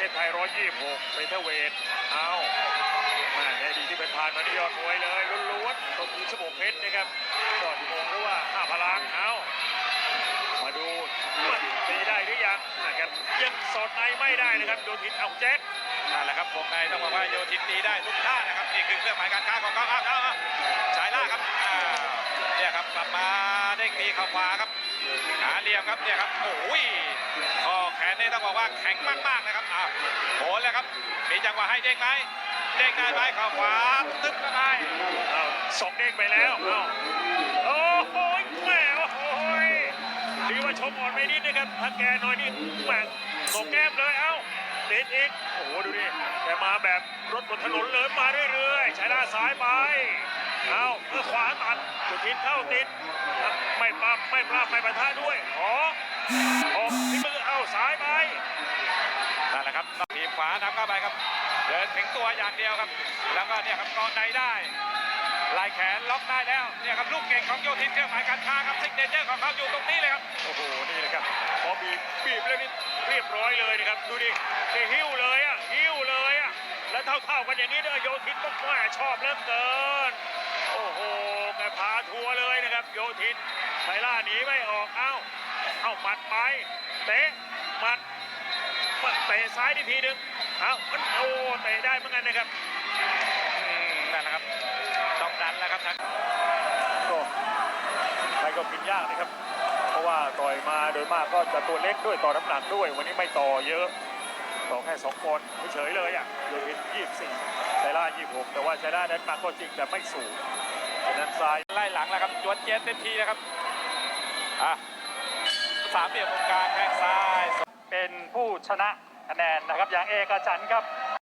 ทศไทย 126เฟเธอร์เวทเอาแม่ในดีที่เป็นผ่านมานี่ยอดมวยเลยล้วนๆตบมือชโบกเพชรนะครับยอดมงหรือว่าห้าพลังเอามาดูมันตีได้หรือยังนะครับยังสอดในไม่ได้นะครับโดนหินเอาแจ็คนั่นแหละครับวงในต้องบอกว่าโยทินตีได้ทุกท่านะครับนี่คือเครื่องหมายการค้าของเขาอ้าวอ้าวอ้าวสายล่าครับเนี่ยครับกลับมาเด้งตีเข่าขวาครับหาเหลี่ยมครับเนี่ยครับโอ้ยข้อ แขนนี่ต้องบอกว่าแข็งมากๆนะครับอ้าวโหนแล้วครับ มีจังหวะให้เด้งไหมเด้งได้ไหมเข่าขวาตึ๊บก็ได้เอาสองเด้งไปแล้วเอาโอ้โหแม่โอ้โหถือว่าชมอ่อนไปนิดนะครับถ้าแกน้อยนี่แหม่ตกแก้มเลยเอ้าติดอีกโอ้โหดูดิแกมาแบบรถบนถนนเลยมาเรื่อยๆใช้ด้านซ้ายไปเอาเมื่อขวาตัดสุดทิศเข้าติด ไม่ปรับไม่ปรับไม่ปะทะด้วยขออ อกที่มือเอายไปนั่นแหละครับทีมขวานำเข้าไปครับ เดินถึงตัวอย่างเดียวครับ แล้วก็เนี่ยครับเกาะในได้ลายแขนล็อกได้แล้วเนี่ยครับลูกเก่งของโยทินเครื่องหมายการค้าครับซิกเนเจอร์ของเขาอยู่ตรงนี้เลยครับโอ้โหนี่นะครับพอบีบบีบแล้วนี่เรียบร้อยเลยนะครับดูดิแกหิ้วเลยอะหิ้วเลยอะแล้วเท่าๆกันอย่างนี้เด้อโยทินก็แหม่ชอบเลือเกินโอ้โหแกพาทัวร์เลยนะครับ โยทินไซล่าหนีไม่ออกเอ้าเอ้าหมัดไปเตะ เตะซ้ายทีทีหนึ่งเอ้ามันโอ้เตะได้เหมือนกันนะครับอืมนั่นแหละครับต้องดันแล้วครับทางก็ใครก็กินยากนะครับ เพราะว่าต่อยมาโดยมากก็จะตัวเล็กด้วยต่อน้ำหนักด้วย วันนี้ไม่ต่อเยอะต่อแค่สองคนเฉยๆเลยอะโยทินยี่สิบสี่ไชล่ายี่หกแต่ว่าไชล่านั้นมาก็จริงแต่ไม่สูงฉะนั้นซ้ายไล่หลังแล้วครับจวนเจ็ดเต็มทีนะครับอะสามเหลี่ยมวงกลางแข้งซ้าย เป็นผู้ชนะ คะแนนนะครับอย่างเอกฉันท์ครับ